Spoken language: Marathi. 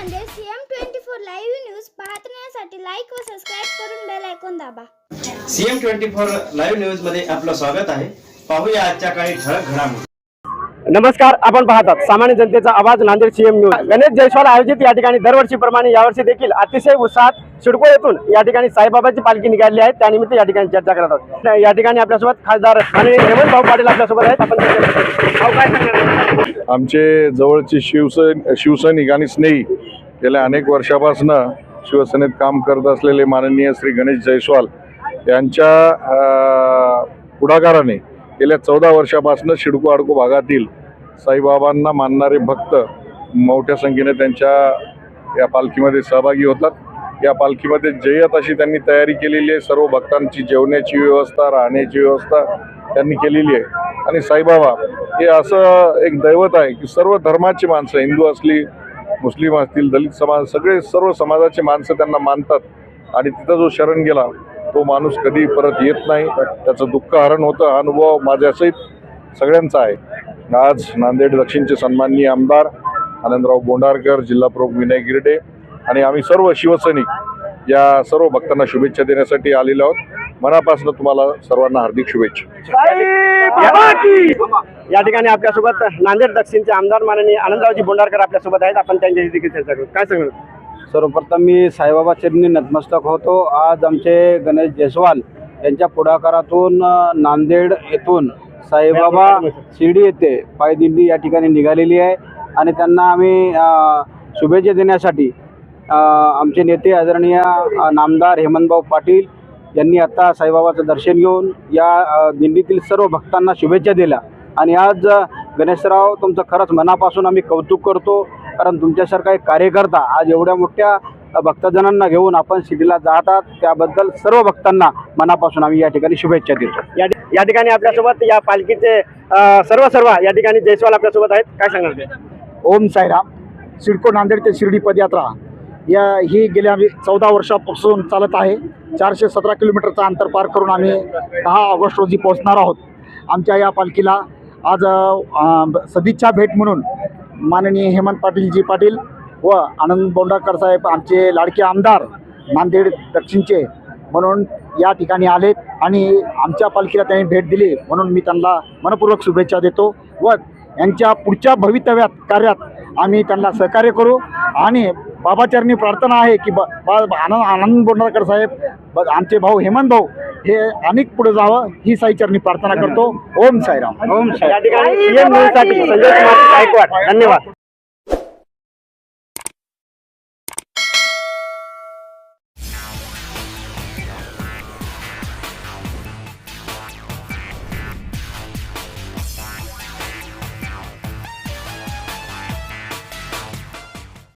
Nanded CM twenty four live news पाहण्यासाठी लाईक व सबस्क्राईब करून बेल ऐकून दाबा. सीएम ट्वेंटी फोर लाईव्ह न्यूजमध्ये आपलं स्वागत आहे. पाहूया आजच्या काही ठळक घडामोडी. नमस्कार आपण पाहतात सामान्य जनतेचा आवाज नांदेड सीएम न्यूज गणेश जयस्वाल आयोजित या ठिकाणी दरवर्षीप्रमाणे यावर्षी देखील अतिशय उत्साहात सिडको येथून या ठिकाणी साईबाबाची पालखी निघाली आहे. त्यानिमित्त या ठिकाणी चर्चा करत आहोत. या ठिकाणी आपल्यासोबत खासदार आणि हेमंत भाऊ पाटील आपल्यासोबत आहेत. आपण त्यांच्याशी- भाऊ काय सांगणार? आमचे जवळचे शिवसैन शिवसैनिक आणि स्नेही गेल्या अनेक वर्षापासनं शिवसेनेत काम करत असलेले माननीय श्री गणेश जयस्वाल यांच्या पुढाकाराने गेल्या चौदा वर्षापासून शिडको अडको भागातील साईबाबांना मानणारे भक्त मोठ्या संख्येने त्यांच्या या पालखीमध्ये सहभागी होतात. या पालखीमध्ये जय्यत अशी त्यांनी तयारी केलेली आहे. सर्व भक्तांची जेवण्याची व्यवस्था राहण्याची व्यवस्था त्यांनी केलेली आहे. आणि साईबाबा हे असं एक दैवत आहे की सर्व धर्माची माणसं हिंदू असली मुस्लिम असतील दलित समाज सगळे सर्व समाजाचे माणसं त्यांना मानतात. आणि तिथं जो शरण गेला तो माणूस कधी परत येत नाही. त्याचं दुःख हरण होतं. हा अनुभव माझ्यासहित सगळ्यांचा आहे. आज नांदेड दक्षिणचे सन्माननीय आमदार आनंदराव बोंडारकर जिल्हा प्रमुख विनय गिरडे आणि आम्ही सर्व शिवसैनिक या सर्व भक्तांना शुभेच्छा देण्यासाठी आलेलो आहोत. मनापासून तुम्हाला सर्वांना हार्दिक शुभेच्छा. या ठिकाणी आपल्यासोबत नांदेड दक्षिणचे आमदार माननीय आनंदरावजी बोंडारकर आपल्यासोबत आहेत. आपण त्यांच्याशी देखील चर्चा करू. काय सांगणार सर्वप्रथम मी साईबाबा चरणी नतमस्तक होतो. आज आमचे गणेश जयस्वाल यांच्या पुढाकारातून नांदेड येथून साईबाबा शिर्डी येथे पायदिंडी या ठिकाणी निघालेली आहे. आणि त्यांना आम्ही शुभेच्छा देण्यासाठी आमचे नेते आदरणीय नामदार हेमंतभाऊ पाटील यांनी आता साईबाबाचं दर्शन घेऊन या दिंडीतील सर्व भक्तांना शुभेच्छा दिल्या. आणि आज गणेशराव तुमचं खरंच मनापासून आम्ही कौतुक करतो. कारण तुमच्यासारखा एक कार्यकर्ता आज एवढ्या मोठ्या भक्तजनांना घेऊन आपण सिटीला जातात त्याबद्दल सर्व भक्तांना मनापासून आम्ही या ठिकाणी शुभेच्छा देतो. या या ठिकाणी आपल्यासोबत या पालखीचे सर्व सर्व या ठिकाणी जयस्वाल आपल्यासोबत आहेत. काय सांगणार ते? ओम साईराम. सिडको नांदेड ते शिर्डी पदयात्रा या ही गेल्या आम्ही चौदा वर्षापासून चालत आहे. चारशे सतरा किलोमीटरचं अंतर पार करून आम्ही दहा ऑगस्ट रोजी पोहोचणार आहोत. आमच्या या पालखीला आज सदिच्छा भेट म्हणून माननीय हेमंत पाटीलजी पाटील व आनंद बोंडाकर साहेब आमचे लाडके आमदार नांदेड दक्षिणचे म्हणून या ठिकाणी आलेत आणि आमच्या पालखीला त्यांनी भेट दिली म्हणून मी त्यांना मनपूर्वक शुभेच्छा देतो व यांच्या पुढच्या भवितव्यात कार्यात आम्ही त्यांना सहकार्य करू आणि बाबाचरणी प्रार्थना आहे की ब बा- आनंद आनंद बोंडारकर साहेब ब- आमचे भाऊ हेमंत भाऊ हे अनेक पुढे जावं ही साईचरणी प्रार्थना करतो. ओम साईराम. या ठिकाणी सीएम न्यूजसाठी संजय कुमार गायकवाड धन्यवाद.